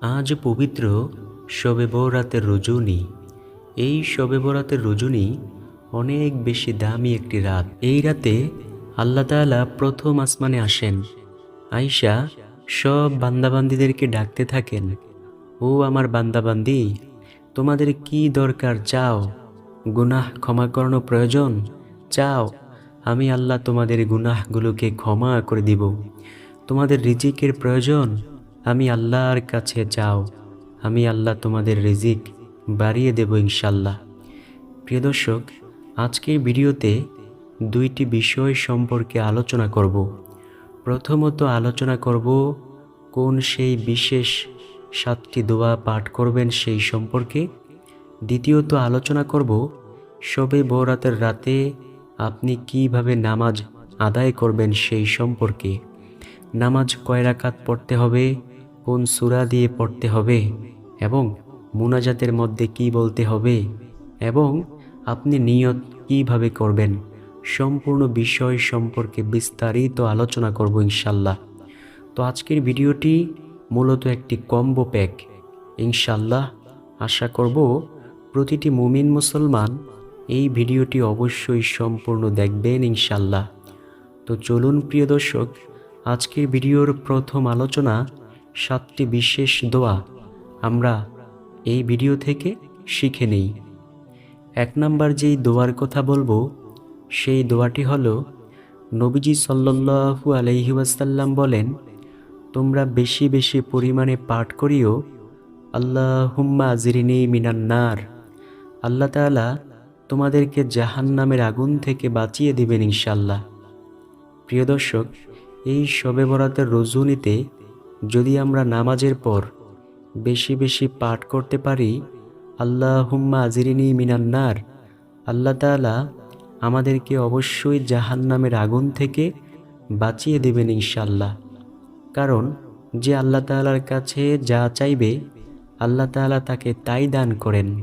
আজ পবিত্র শবে বরাতের রজনী। এই শবে বরাতের রজনী অনেক বেশি দামি একটি রাত। এই রাতে আল্লাহ তাআলা প্রথম আসমানে আসেন। আইসা সব বান্দাবান্দিদেরকে ডাকতে থাকেন, ও আমার বান্দাবান্দি, তোমাদের কি দরকার চাও? গুনাহ ক্ষমা করানো প্রয়োজন? চাও, আমি আল্লাহ তোমাদের গুনাহগুলোকে ক্ষমা করে দিব। তোমাদের রিজিকের প্রয়োজন? আমি আল্লাহর কাছে যাও। আমি আল্লাহ তোমাদের রিজিক বাড়িয়ে দেব ইনশাল্লাহ প্রিয় দর্শক, আজকের ভিডিওতে দুইটি বিষয় সম্পর্কে আলোচনা করব। প্রথমত আলোচনা করব, কোন সেই বিশেষ সাতটি দোয়া পাঠ করবেন সেই সম্পর্কে। দ্বিতীয়ত আলোচনা করব সবে বরাতের রাতে আপনি কীভাবে নামাজ আদায় করবেন সেই সম্পর্কে। নামাজ কয় রাকাত পড়তে হবে? কোন সুরা দিয়ে পড়তে হবে এবং মুনাজাতের মধ্যে কি বলতে হবে এবং আপনি নিয়ত কীভাবে করবেন সম্পূর্ণ বিষয় সম্পর্কে বিস্তারিত আলোচনা করব ইনশাল্লাহ তো আজকের ভিডিওটি মূলত একটি কম্বো প্যাক। ইনশাল্লাহ আশা করব প্রতিটি মুমিন মুসলমান এই ভিডিওটি অবশ্যই সম্পূর্ণ দেখবেন ইনশাল্লাহ তো চলুন প্রিয় দর্শক, আজকের ভিডিওর প্রথম আলোচনা সাতটি বিশেষ দোয়া আমরা এই ভিডিও থেকে শিখে নেই। এক নাম্বার যেই দোয়ার কথা বলব, সেই দোয়াটি হলো, নবীজি সাল্লাল্লাহু আলাইহি ওয়াসাল্লাম বলেন, তোমরা বেশি বেশি পরিমাণে পাঠ করিও। আল্লাহ হুম্মা আজিরিনী মিনান্নার আল্লাহ তাআলা তোমাদেরকে জাহান্নামের আগুন থেকে বাঁচিয়ে দিবেন ইনশাল্লাহ প্রিয় দর্শক, এই শবে বরাতের রজনীতে যদি আমরা নামাজের পর বেশি বেশি পাঠ করতে পারি আল্লাহ হুম্মা আজিরিনী মিনান্নার আল্লাহ তাআলা আমাদেরকে অবশ্যই জাহান্নামের আগুন থেকে বাঁচিয়ে দেবেন ইনশাল্লাহ কারণ যে আল্লাহ তাআলার কাছে যা চাইবে, আল্লাহ তাআলা তাকে তাই দান করেন।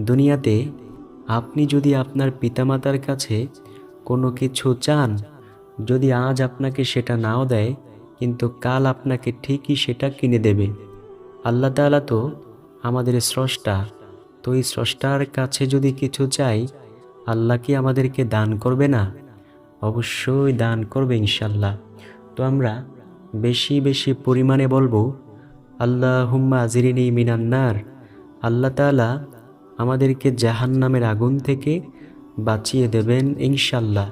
দুনিয়াতে আপনি যদি আপনার পিতামাতার কাছে কোনো কিছু চান, যদি আজ আপনাকে সেটা নাও দেয় কিন্তু কাল আপনাকে ঠিকই সেটা কিনে দেবে। আল্লাহ তাআলা তো আমাদের স্রষ্টা। তো এই স্রষ্টার কাছে যদি কিছু চাই, আল্লাহ কি আমাদেরকে দান করবে না? অবশ্যই দান করবে ইনশাল্লাহ তো আমরা বেশি বেশি পরিমাণে বলব আল্লাহ হুম্মা আজিরিনী মিনান্নার আল্লাহ তাআলা আমাদেরকে জাহান্নামের আগুন থেকে বাঁচিয়ে দেবেন ইনশাল্লাহ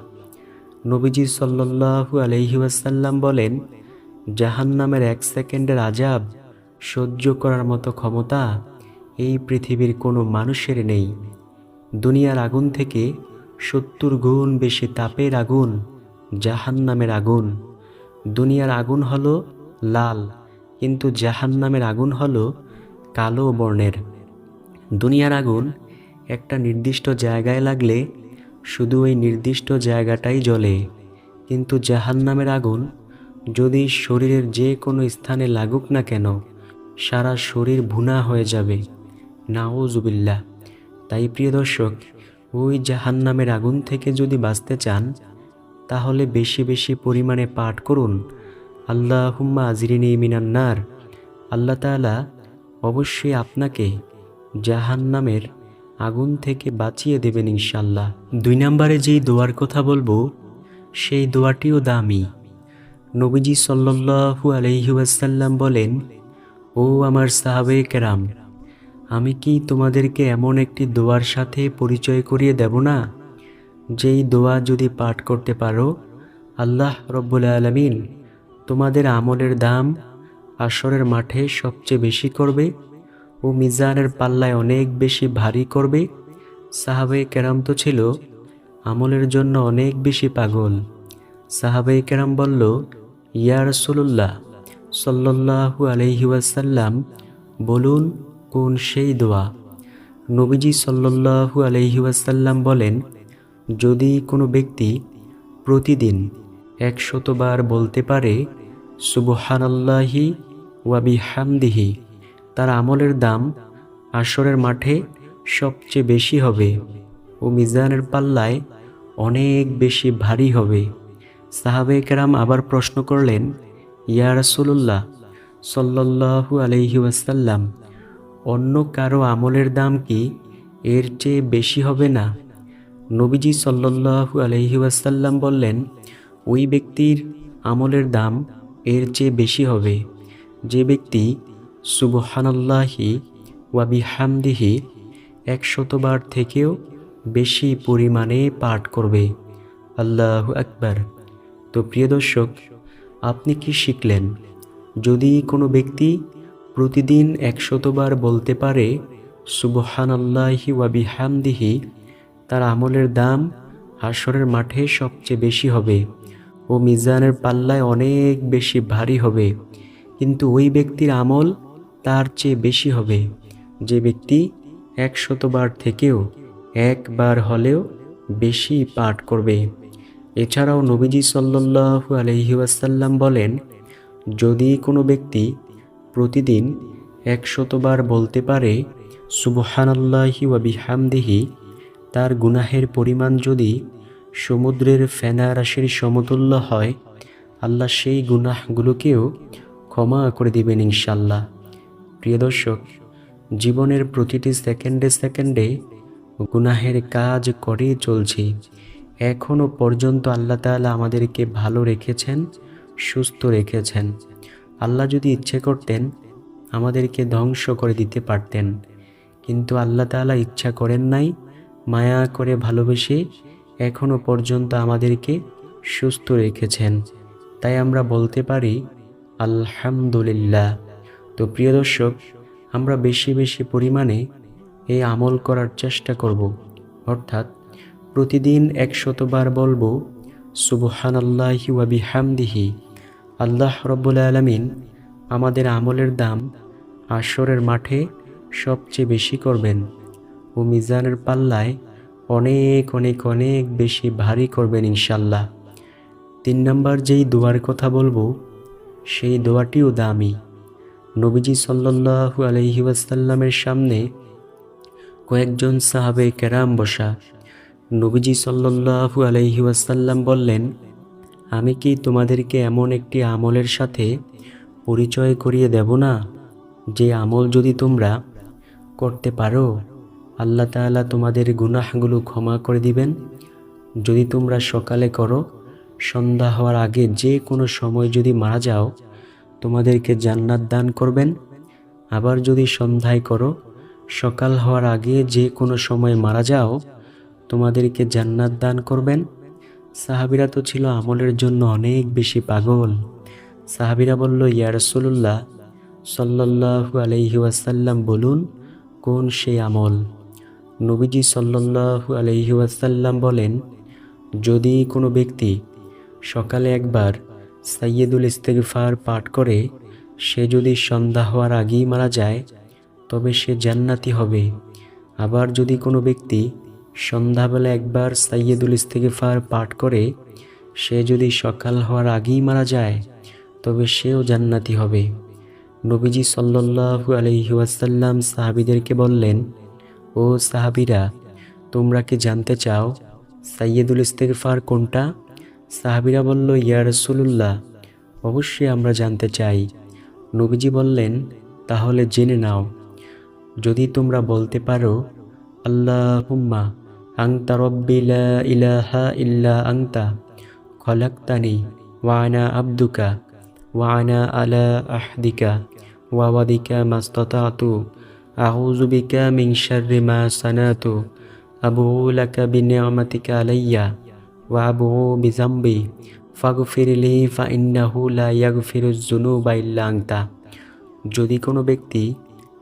নবীজি সাল্লাল্লাহু আলাইহি ওয়াসাল্লাম বলেন জাহান্নামের এক সেকেন্ডের আজাব সহ্য করার মতো ক্ষমতা এই পৃথিবীর কোনো মানুষের নেই। দুনিয়ার আগুন থেকে সত্তর গুণ বেশি তাপের আগুন জাহান্নামের আগুন। দুনিয়ার আগুন হলো লাল, কিন্তু জাহান্নামের আগুন হলো কালো বর্ণের। দুনিয়ার আগুন একটা নির্দিষ্ট জায়গায় লাগলে শুধু ওই নির্দিষ্ট জায়গাটাই জ্বলে, কিন্তু জাহান্নামের আগুন যদি শরীরের যে কোনো স্থানে লাগুক না কেন, সারা শরীর ভুনা হয়ে যাবে। নাওজুবিল্লাহ তাই প্রিয় দর্শক, ওই জাহান্নামের আগুন থেকে যদি বাঁচতে চান, তাহলে বেশি বেশি পরিমাণে পাঠ করুন। আল্লাহ হুম্মা আজিরিনী মিনান্নার আল্লাহ তাআলা অবশ্যই আপনাকে জাহান্নামের আগুন থেকে বাঁচিয়ে দেবেন ইনশাল্লাহ দুই নম্বরে যেই দোয়ার কথা বলব, সেই দোয়াটিও দামি। নবীজি সাল্লাল্লাহু আলাইহি ওয়াসাল্লাম বলেন, ও আমার সাহাবে কেরাম, আমি কি তোমাদেরকে এমন একটি দোয়ার সাথে পরিচয় করিয়ে দেব না? যেই দোয়া যদি পাঠ করতে পারো, আল্লাহ রব্বুল আলমিন তোমাদের আমলের দাম আসরের মাঠে সবচেয়ে বেশি করবে ও মিজানের পাল্লায় অনেক বেশি ভারী করবে। সাহাবে কেরাম তো ছিল আমলের জন্য অনেক বেশি পাগল। সাহাবে কেরাম বলল ইয়া রসুল্লাহ সাল্লাল্লাহু আলহি ওয়াসাল্লাম, বলুন কোন সেই দোয়া? নবীজি সাল্লাল্লাহু আলহি ওয়াসাল্লাম বলেন, যদি কোনো ব্যক্তি প্রতিদিন একশতবার বলতে পারে, সুবহানাল্লাহি ওয়াবি হামদিহি তার আমলের দাম আসরের মাঠে সবচেয়ে বেশি হবে ও মিজানের পাল্লায় অনেক বেশি ভারী হবে। সাহাবে কেরাম আবার প্রশ্ন করলেন, ইয়া রাসূলুল্লাহ, সাল্লাল্লাহু আলহি ওয়াসাল্লাম, অন্য কারও আমলের দাম কি এর চেয়ে বেশি হবে না? নবীজি সাল্লাল্লাহু আলহি ওয়াসাল্লাম বললেন, ওই ব্যক্তির আমলের দাম এর চেয়ে বেশি হবে। যে ব্যক্তি সুবহানাল্লাহি ওয়াবি হামদিহি একশতবার থেকেও বেশি পরিমাণে পাঠ করবে। আল্লাহ আকবার। তো প্রিয় দর্শক, আপনি কি শিখলেন? যদি কোনো ব্যক্তি প্রতিদিন একশতবার বলতে পারে সুবহান আল্লাহি ওয়াবি হামদিহি তার আমলের দাম হাসরের মাঠে সবচেয়ে বেশি হবে ও মিজানের পাল্লায় অনেক বেশি ভারী হবে। কিন্তু ওই ব্যক্তির আমল তার চেয়ে বেশি হবে। যে ব্যক্তি একশতবার থেকেও একবার হলেও বেশি পাঠ করবে। এছাড়াও নবীজি সাল্লু আলহি ওয়াসাল্লাম বলেন, যদি কোনো ব্যক্তি প্রতিদিন একশতবার বলতে পারে, সুবহানাল্লাহি ওয়াবি হামদিহি তার গুনাহের পরিমাণ যদি সমুদ্রের ফেনা রাশির সমতুল্য হয়, আল্লাহ সেই গুনাহগুলোকেও ক্ষমা করে দিবেন ইনশাল্লাহ প্রিয় দর্শক, জীবনের প্রতিটি সেকেন্ডে সেকেন্ডে গুনাহের কাজ করেই চলছি। এখনও পর্যন্ত আল্লাহ তাআলা আমাদেরকে ভালো রেখেছেন, সুস্থ রেখেছেন। আল্লাহ যদি ইচ্ছে করতেন, আমাদেরকে ধ্বংস করে দিতে পারতেন। কিন্তু আল্লাহ তাআলা ইচ্ছা করেন নাই, মায়া করে ভালোবেসে এখনও পর্যন্ত আমাদেরকে সুস্থ রেখেছেন। তাই আমরা বলতে পারি, আলহামদুলিল্লাহ। তো প্রিয় দর্শক, আমরা বেশি বেশি পরিমাণে এই আমল করার চেষ্টা করব। অর্থাৎ প্রতিদিন একশতবার বলব সুবহান আল্লাহি ওয়াবি হামদিহি আল্লাহ রব্বুল আলমিন আমাদের আমলের দাম আসরের মাঠে সবচেয়ে বেশি করবেন ও মিজানের পাল্লায় অনেক অনেক অনেক বেশি ভারী করবেন ইনশাল্লাহ তিন নম্বর যেই দোয়ার কথা বলব, সেই দোয়াটিও দামি। নবীজি সাল্লাহু আলহি ওয়াসাল্লামের সামনে কয়েকজন সাহাবে কেরাম বসা নবীজি সাল্লাহু আলহি ওয়াসাল্লাম বললেন, আমি কি তোমাদেরকে এমন একটি আমলের সাথে পরিচয় করিয়ে দেব না? যে আমল যদি তোমরা করতে পারো, আল্লাহ তাআলা তোমাদের গুনাহগুলো ক্ষমা করে দিবেন। যদি তোমরা সকালে করো, সন্ধ্যা হওয়ার আগে যে কোনো সময় যদি মারা যাও, তোমাদেরকে জান্নাত দান করবেন। আবার যদি সন্ধ্যায় করো, সকাল হওয়ার আগে যে কোনো সময় মারা যাও তোমাদেরকে জান্নাত দান করবেন। সাহাবিরা তো ছিল আমলের জন্য অনেক বেশি পাগল। সাহাবিরা বলল, ইয়া রসুল্লাহ সাল্লাহু আলহি ওয়াসাল্লাম বলুন, কোন সেই আমল? নবীজি সাল্লাহু আলহি ওয়াসাল্লাম বলেন, যদি কোনো ব্যক্তি সকালে একবার সাইয়েদুল ইস্তেগফার পাঠ করে, সে যদি সন্ধ্যা হওয়ার আগেই মারা যায়, তবে সে জান্নাতি হবে। আবার যদি কোনো ব্যক্তি সন্ধ্যাবেলা একবার সাইয়েদুল ইস্তেগফার পাঠ করে, সে যদি সকাল হওয়ার আগেই মারা যায়, তবে সেও জান্নাতি হবে। নবীজি সাল্লাহু আলহি ওয়াসাল্লাম সাহাবিদেরকে বললেন, ও সাহাবিরা, তোমরা কি জানতে চাও সাইয়েদুল ইস্তেগফার কোনটা? সাহাবিরা বলল, ইয়া রসুল্লাহ অবশ্যই আমরা জানতে চাই। নবীজি বললেন, তাহলে জেনে নাও। যদি তোমরা বলতে পারো আল্লাহ হুম্মা আংতা রব্বিলা ইলাহা ইল্লা আংতা খলাক্তানি ওয়ানা আব্দুকা ওয়ানা আলা আহদিকা ওয়াওয়াদিকা মাস্তাতু আউযু বিকা মিন শাররি মা সানাতু আবু লাকা বিনিয়ামাতিকা আলাইয়া ওয়াবু বিজাম্বি ফাগফিরলি ফা ইন্নাহু লা ইয়াগফিরুজ যুনুবা ইল্লা আনতা যদি কোনো ব্যক্তি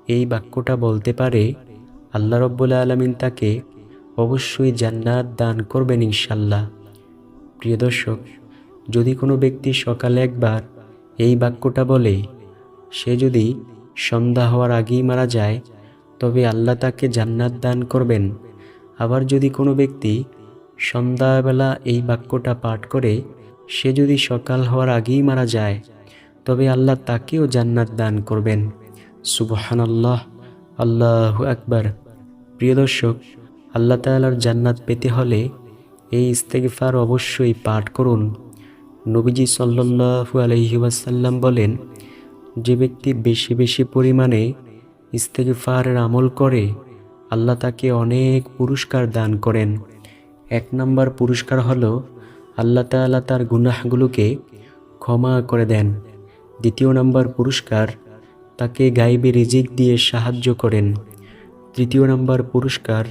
এই বাক্যটা বলতে পারে আল্লাহ রব্বুল আলমিন তাকে অবশ্যই জান্নাত দান করবেন ইনশাল্লাহ প্রিয় দর্শক, যদি কোনো ব্যক্তি সকালে একবার এই বাক্যটা বলে, সে যদি সন্ধ্যা হওয়ার আগেই মারা যায়, তবে আল্লাহ তাকে জান্নাত দান করবেন। আবার যদি কোনো ব্যক্তি সন্ধ্যাবেলা এই বাক্যটা পাঠ করে, সে যদি সকাল হওয়ার আগেই মারা যায়, তবে আল্লাহ তাকেও জান্নাত দান করবেন। সুবহান আল্লাহ আকবার। প্রিয় দর্শক, আল্লাহ তালার জান্নাত পেতে হলে এই ইস্তেগফার অবশ্যই পাঠ করুন। নবীজি সাল্লু আলহি ওয়াসাল্লাম বলেন, যে ব্যক্তি বেশি বেশি পরিমাণে ইস্তেগফারের আমল করে, আল্লাহ তাকে অনেক পুরস্কার দান করেন। এক নম্বর পুরস্কার হলো আল্লাহ তাআলা তার গুনাহগুলোকে ক্ষমা করে দেন। দ্বিতীয় নম্বর পুরস্কার তাকে গাইবে রিজিক দিয়ে সাহায্য করেন। তৃতীয় নম্বর পুরস্কার,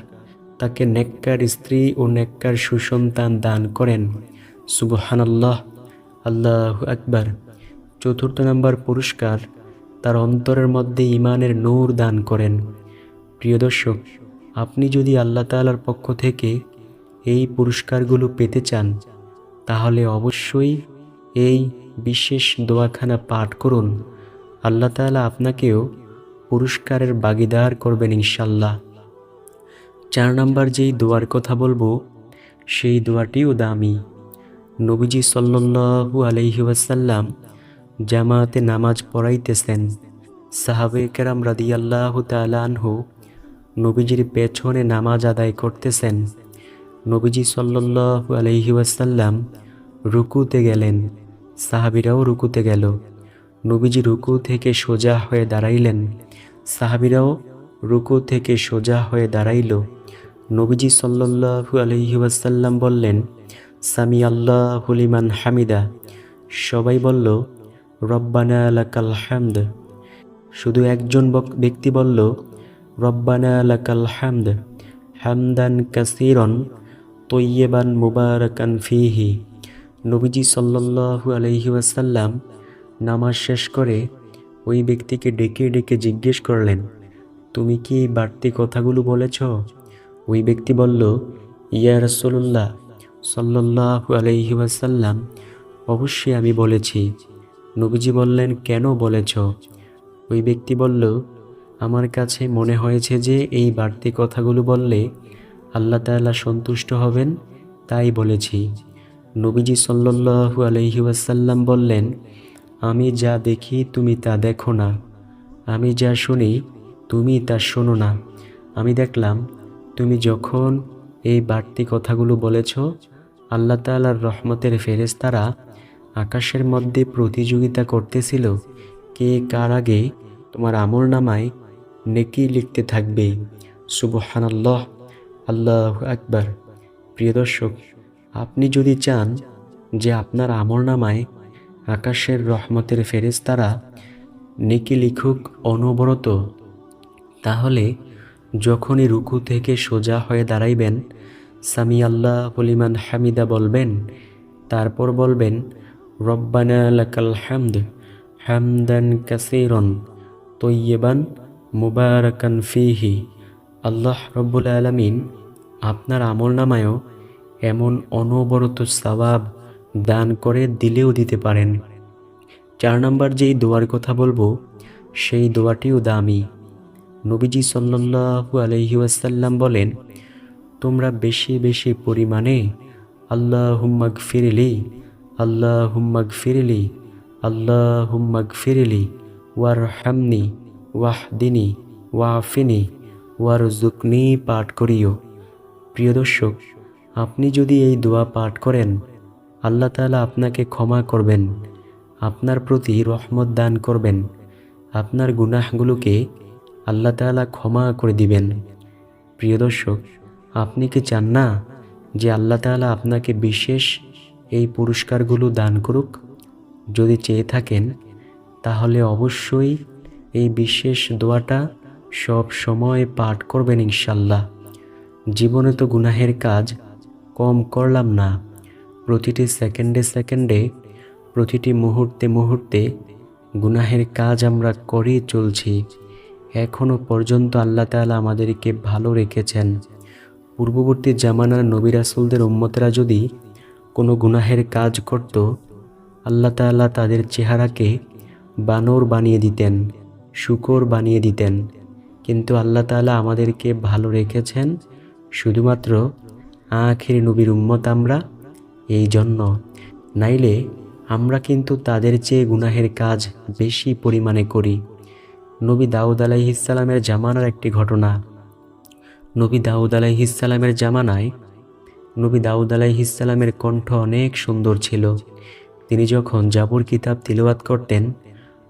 তাকে নেককার স্ত্রী ও নেককার সুসন্তান দান করেন। সুবহানাল্লাহ, আল্লাহ আকবার। চতুর্থ নম্বর পুরস্কার, তার অন্তরের মধ্যে ইমানের নূর দান করেন। প্রিয় দর্শক, আপনি যদি আল্লাহ তাআলার পক্ষ থেকে এই পুরস্কারগুলো পেতে চান, তাহলে অবশ্যই এই বিশেষ দোয়াখানা পাঠ করুন। আল্লাহ তাআলা আপনাকেও পুরস্কারের বাগিদার করবেন ইনশাল্লাহ চার নাম্বার যেই দোয়ার কথা বলব, সেই দোয়াটিও দামি। নবীজি সাল্লু আলহি ওয়াসাল্লাম জামাতে নামাজ পড়াইতেছেন। সাহাবে কেরাম রাদিয়াল্লাহ তালানহু নবীজির পেছনে নামাজ আদায় করতেছেন। নবীজি সাল্লু আলহি ওয়াসাল্লাম রুকুতে গেলেন। সাহাবিরাও রুকুতে গেল। নবীজি রুকু থেকে সোজা হয়ে দাঁড়াইলেন। সাহাবিরাও রুকু থেকে সোজা হয়ে দাঁড়াইল। নবীজি সাল্লু আলহি ওয়াসাল্লাম বললেন সামি আল্লাহ হুলিমান হামিদা। সবাই বলল, রব্বানা লাকাল হামদ। শুধু একজন ব্যক্তি বলল, রব্বানা লাকাল হামদ। হামদান কাসিরন, তৈয়েবান মুবারাকান ফিহি। নবীজি সাল্লাল্লাহু আলাইহি ওয়াসাল্লাম নামাজ শেষ করে ওই ব্যক্তিকে ডেকে ডেকে জিজ্ঞেস করলেন, তুমি কি এই বাড়তি কথাগুলো বলেছ? ওই ব্যক্তি বলল, ইয়া রাসূলুল্লাহ সাল্লাল্লাহু আলাইহি ওয়াসাল্লাম, অবশ্যই আমি বলেছি। নবীজি বললেন, কেন বলেছ? ওই ব্যক্তি বলল, আমার কাছে মনে হয়েছে যে এই বাড়তি কথাগুলো বললে আল্লাহ তাআলা সন্তুষ্ট হবেন, তাই বলেছি। নবীজি আলাইহি ওয়াসাল্লাম বললেন আমি যা দেখি তুমি তা দেখো না। আমি যা শুনি, তুমি তা শোনো না। আমি দেখলাম, তুমি যখন এই বাড়তি কথাগুলো বলেছ, আল্লাহ তাআলার রহমতের ফেরেশতারা আকাশের মধ্যে প্রতিযোগিতা করতেছিল, কে কার আগে তোমার আমল নামায় নেকি লিখতে থাকবে। সুবহানাল্লাহ, আল্লাহ আল্লাহ আকবার। প্রিয় দর্শক, আপনি যদি চান যে আপনার আমল নামায় আকাশের রহমতের ফেরেশতারা নেকি লিখুক অনবরত, তাহলে যখনই রুকু থেকে সোজা হয়ে দাঁড়াইবেন সামি আল্লাহ হলিমান হামিদা বলবেন, তারপর বলবেন, রব্বানা লাকাল হামদ হামদান কাসিরন তৈয়বান মুবারাকান ফিহি। আল্লাহ রব্বুল আলমিন আপনার আমল নামায়ও এমন অনবরত সওয়াব দান করে দিলেও দিতে পারেন। চার নম্বর যেই দোয়ার কথা বলব, সেই দোয়াটিও দামি। নবীজি সাল্লাল্লাহু আলাইহি ওয়াসাল্লাম বলেন, তোমরা বেশি বেশি পরিমাণে আল্লাহ হুম্মাগ ফিরলি আল্লাহ হুম্মাগ ফিরলি আল্লাহ হুম্মাগ ফিরলি ওয়ার হামনি ওয়াহদিনী, ওয়াফিনি ওয়ার জুকনি পাঠ করিও। প্রিয় দর্শক, আপনি যদি এই দোয়া পাঠ করেন আল্লাহ তাআলা আপনাকে ক্ষমা করবেন, আপনার প্রতি রহমত দান করবেন, আপনার গুনাহগুলোকে আল্লাহ তাআলা ক্ষমা করে দিবেন। প্রিয় দর্শক, আপনি কি চান না যে আল্লাহ তাআলা আপনাকে বিশেষ এই পুরস্কারগুলো দান করুক? যদি চেয়ে থাকেন, তাহলে অবশ্যই এই বিশেষ দোয়াটা সব সময় পাঠ করবেন ইনশাল্লাহ জীবনে তো গুনাহের কাজ কম করলাম না। প্রতিটি সেকেন্ডে সেকেন্ডে, প্রতিটি মুহূর্তে মুহূর্তে গুনাহের কাজ আমরা করেই চলছি। এখনও পর্যন্ত আল্লাহ তাআলা আমাদেরকে ভালো রেখেছেন। পূর্ববর্তী জামানার নবী রাসূলদের উম্মতেরা যদি কোনো গুনাহের কাজ করত, আল্লাহ তাআলা তাদের চেহারাকে বানর বানিয়ে দিতেন, শুকর বানিয়ে দিতেন। কিন্তু আল্লাহ তাআলা আমাদেরকে ভালো রেখেছেন, শুধুমাত্র আখির নবীর উম্মত আমরা এই জন্য। নাইলে আমরা কিন্তু তাদের চেয়ে গুনাহের কাজ বেশি পরিমাণে করি। নবী দাউদ আলাইহিসালামের জামানার একটি ঘটনা। নবী দাউদ আলাইহিসালামের জামানায় নবী দাউদ আলাইহিসালামের কণ্ঠ অনেক সুন্দর ছিল। তিনি যখন জাবুর কিতাব তিলওয়াত করতেন,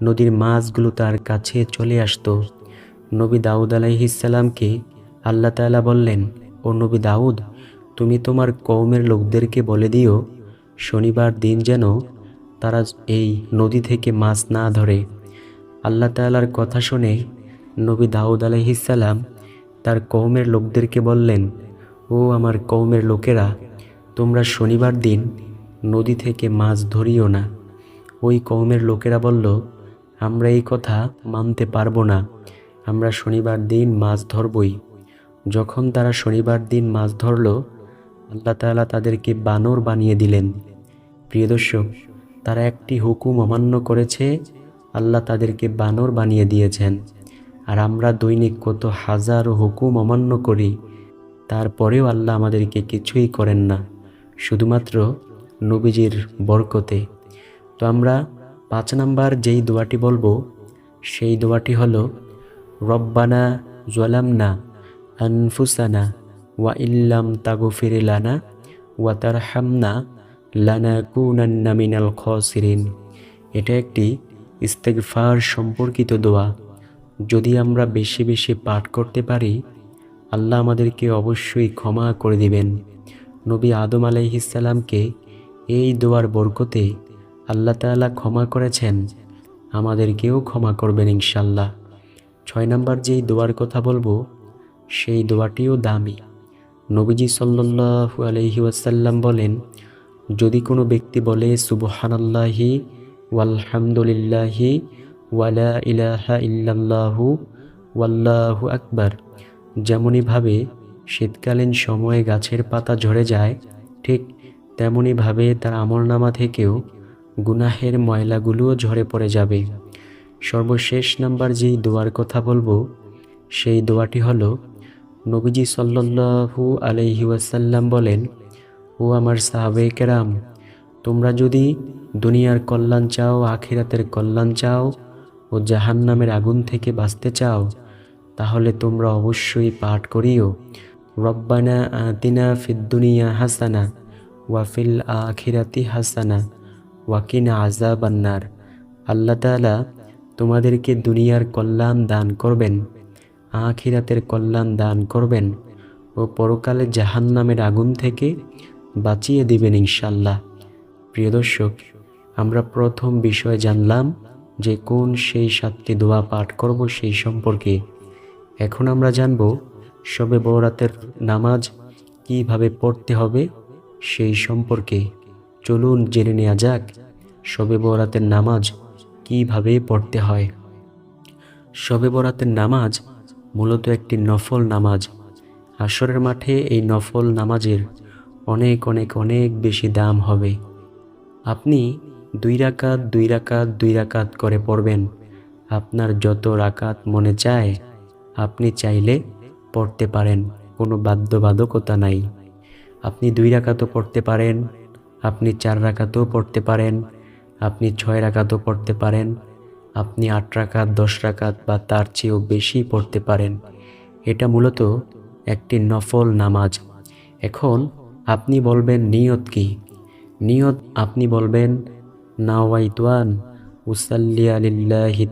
নদীর মাছগুলো তার কাছে চলে আসতো। নবী দাউদ আলাইহিসাল্লামকে আল্লাহ তাআলা বললেন, ও নবী দাউদ তুমি তোমার কৌমের লোকদেরকে বলে দিও, শনিবার দিন যেন তারা এই নদী থেকে মাছ না ধরে। আল্লাহ তাআলার কথা শুনে নবী দাউদ আলাইহিসাল্লাম তার কৌমের লোকদেরকে বললেন, ও আমার কৌমের লোকেরা, তোমরা শনিবার দিন নদী থেকে মাছ ধরিও না। ওই কৌমের লোকেরা বলল, আমরা এই কথা মানতে পারব না। আমরা শনিবার দিন মাছ ধরবই। যখন তারা শনিবার দিন মাছ ধরল আল্লাহ তাআলা তাদেরকে বানর বানিয়ে দিলেন। প্রিয় দর্শক, তারা একটি হুকুম অমান্য করেছে, আল্লাহ তাদেরকে বানর বানিয়ে দিয়েছেন। আর আমরা দৈনিক কত হাজার হুকুম অমান্য করি, তারপরেও আল্লাহ আমাদেরকে কিছুই করেন না, শুধুমাত্র নবীজির বরকতে। তো আমরা পাঁচ নাম্বার যেই দোয়াটি বলব, সেই দোয়াটি হলো, রব্বানা জলামনা আনফুসানা ওয়া ইল্লাম তাগফির লানা ওয়া তারহামনা লানা কুনান্না মিনাল খসিরিন এটা একটি ইস্তেগফার সম্পর্কিত দোয়া। যদি আমরা বেশি বেশি পাঠ করতে পারি, আল্লাহ আমাদেরকে অবশ্যই ক্ষমা করে দিবেন। নবী আদম আলাইহিসাল্লামকে এই দোয়ার বরকতে আল্লাহ তাআলা ক্ষমা করেছেন, আমাদেরকেও ক্ষমা করবেন ইনশাল্লাহ ছয় নম্বর যেই দোয়ার কথা বলব, সেই দোয়াটিও দামি। নবীজি সাল্লাল্লাহু আলাইহি ওয়াসাল্লাম বলেন, যদি কোনো ব্যক্তি বলে, সুবহানাল্লাহি ওয়ালহামদুলিল্লাহি ওয়ালা ইলাহা ইল্লাল্লাহু ওয়াল্লাহু আকবার যেমনইভাবে শীতকালীন সময়ে গাছের পাতা ঝরে যায়, ঠিক তেমনইভাবে তার আমলনামা থেকেও গুনাহের ময়লাগুলোও ঝরে পড়ে যাবে। সর্বশেষ নাম্বার যেই দোয়ার কথা বলব, সেই দোয়াটি হলো নবীজি সাল্লাল্লাহু আলাইহি ওয়াসাল্লাম বলেন, ও আমার সাহাবে কেরাম, তোমরা যদি দুনিয়ার কল্যাণ চাও, আখিরাতের কল্যাণ চাও ও জাহান্নামের আগুন থেকে বাঁচতে চাও, তাহলে তোমরা অবশ্যই পাঠ করিও। রব্বানা আতিনা ফিদ্দুনিয়া হাসানা ওয়াফিল আখিরাতি হাসানা ওয়াকিনা আজাবান্নার আল্লাহ তাআলা তোমাদেরকে দুনিয়ার কল্যাণ দান করবেন। আখিরাতের কল্যাণ দান করবেন ও পরকালে জাহান্নামের আগুন থেকে বাঁচিয়ে দিবেন ইনশাল্লাহ প্রিয় দর্শক, আমরা প্রথম বিষয় জানলাম যে কোন সেই সাতটি দোয়া পাঠ করব সেই সম্পর্কে। এখন আমরা জানব শবে বরাতের নামাজ কীভাবে পড়তে হবে সেই সম্পর্কে। চলুন জেনে নেওয়া যাক শবে বরাতের নামাজ কীভাবে পড়তে হয়। শবে বরাতের নামাজ মূলত একটি নফল নামাজ। আসরের মাঠে এই নফল নামাজের অনেক অনেক অনেক বেশি দাম হবে। আপনি দুই রাকাত দুই রাকাত দুই রাকাত করে পড়বেন। আপনার যত রাকাত মনে চায়, আপনি চাইলে পড়তে পারেন, কোনো বাধ্যবাধকতা নাই। আপনি দুই রাকাতও পড়তে পারেন, আপনি চার রাকাতও পড়তে পারেন, আপনি ছয় রাকাতও পড়তে পারেন। আপনি আট রাকাত, দশ রাকাত বা তার চেয়েও বেশি পড়তে পারেন। এটা মূলত একটি নফল নামাজ। এখন আপনি বলবেন, নিয়ত কি? নিয়ত আপনি বলবেন, নাওয়াইতুয়ান উসাল্লি আলিল্লাহি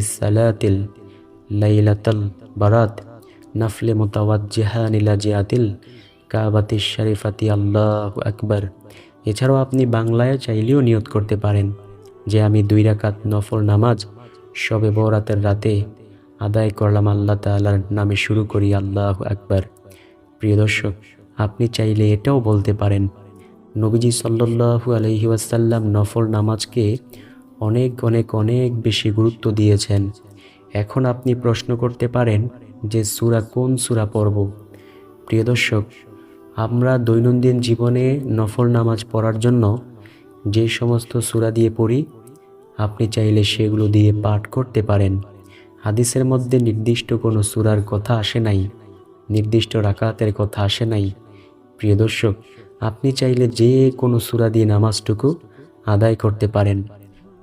সালাতিল লাইলাতাল বারাত নাফলে মুতাওয়াজ্জিহান ইলা জিয়াতিল কাবাতিশ শরীফাতি আল্লাহ আকবর। এছাড়াও আপনি বাংলায় চাইলেও নিয়ত করতে পারেন। যে আমি দুই রাকাত নফল নামাজ সবে বরাতের রাতে আদায় করলাম আল্লাহ তাআলার নামে শুরু করি, আল্লাহ আকবার। প্রিয় দর্শক, আপনি চাইলে এটাও বলতে পারেন, নবীজি সাল্লাল্লাহু আলহি ওয়াসাল্লাম নফল নামাজকে অনেক অনেক অনেক বেশি গুরুত্ব দিয়েছেন। এখন আপনি প্রশ্ন করতে পারেন যে সুরা কোন সুরা পড়ব? প্রিয় দর্শক, আমরা দৈনন্দিন জীবনে নফল নামাজ পড়ার জন্য যে সমস্ত সুরা দিয়ে পড়ি, আপনি চাইলে সেগুলো দিয়ে পাঠ করতে পারেন। হাদিসের মধ্যে নির্দিষ্ট কোনো সুরার কথা আসে নাই, নির্দিষ্ট রাকাতের কথা আসে নাই। প্রিয় দর্শক, আপনি চাইলে যে কোনো সুরা দিয়ে নামাজটুকু আদায় করতে পারেন।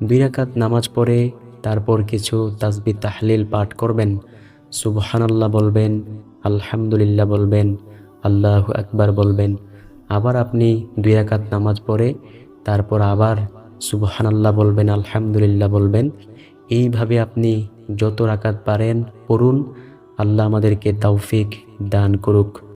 দুই রাকাত নামাজ পড়ে, তারপর কিছু তাসবি তাহলিল পাঠ করবেন। সুবহানাল্লাহ বলবেন, আলহামদুলিল্লাহ বলবেন, আল্লাহ আকবার বলবেন। আবার আপনি দুই রাকাত নামাজ পড়ে তারপর আবার সুবহানাল্লাহ বলবেন, আলহামদুলিল্লাহ বলবেন। এইভাবে আপনি যত রাকাত পারেন পড়ুন। আল্লাহ আমাদেরকে তৌফিক দান করুক।